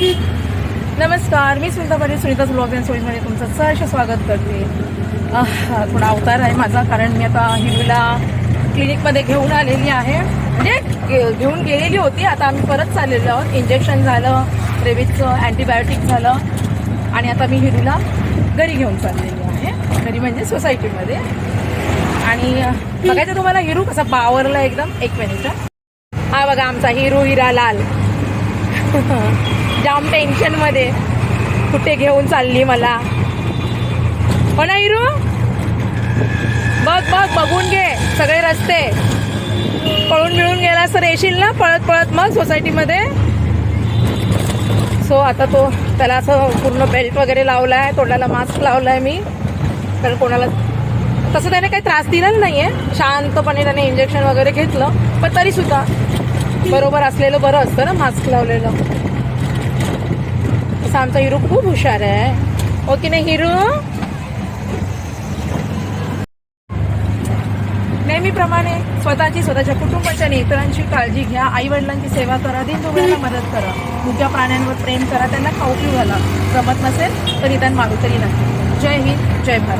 नमस्कार मी Sunita Patil Sunita blog and सोईजमध्ये तुमचं सहर्ष स्वागत करते. थोडा अवतार आहे माझा कारण मी आता हिरूला क्लिनिकमध्ये घेऊन आलेली आहे. म्हणजे घेऊन गेलेली होती आता आम्ही परत चाललेलो आहोत. इंजेक्शन झालं रेबीजचं अँटीबायोटिक झालं आणि आता मी हिरूला घरी घेऊन चाललेली आहे. घरी म्हणजे सोसायटीमध्ये आणि बघायचं तुम्हाला हिरू कसा बावरला एकदम एक मिनिट हा बघा आमचा हिरू हिरा लाल. जाम टेन्शनमध्ये. कुठे घेऊन चालली मला? हो ना हिरू बघ बघ बघून घे सगळे रस्ते. पळून मिळून गेला तर येशील ना? पळत पळत मग सोसायटीमध्ये सो आता तो त्याला असं पूर्ण बेल्ट वगैरे लावला आहे तोंडाला मास्क लावला आहे मी. तर कोणाला तसं त्याने काही त्रास दिलेला नाहीये. शांतपणे त्याने इंजेक्शन वगैरे घेतलं. पण तरीसुद्धा बरोबर असलेलं बरं असतं ना मास्क लावलेलं. तसं आमचा हिरो खूप हुशार आहे हो की नाही हिरो नेहमीप्रमाणे स्वतःची स्वतःच्या कुटुंबाच्या आणि इतरांची काळजी घ्या. आई वडिलांची सेवा करा. दिन दुबळ्याला मदत करा. तुमच्या प्राण्यांवर प्रेम करा. त्यांना खाऊ पिऊ घाला. जमत नसेल तरी त्यांना मारू तरी नसेल जय हिंद जय भारत.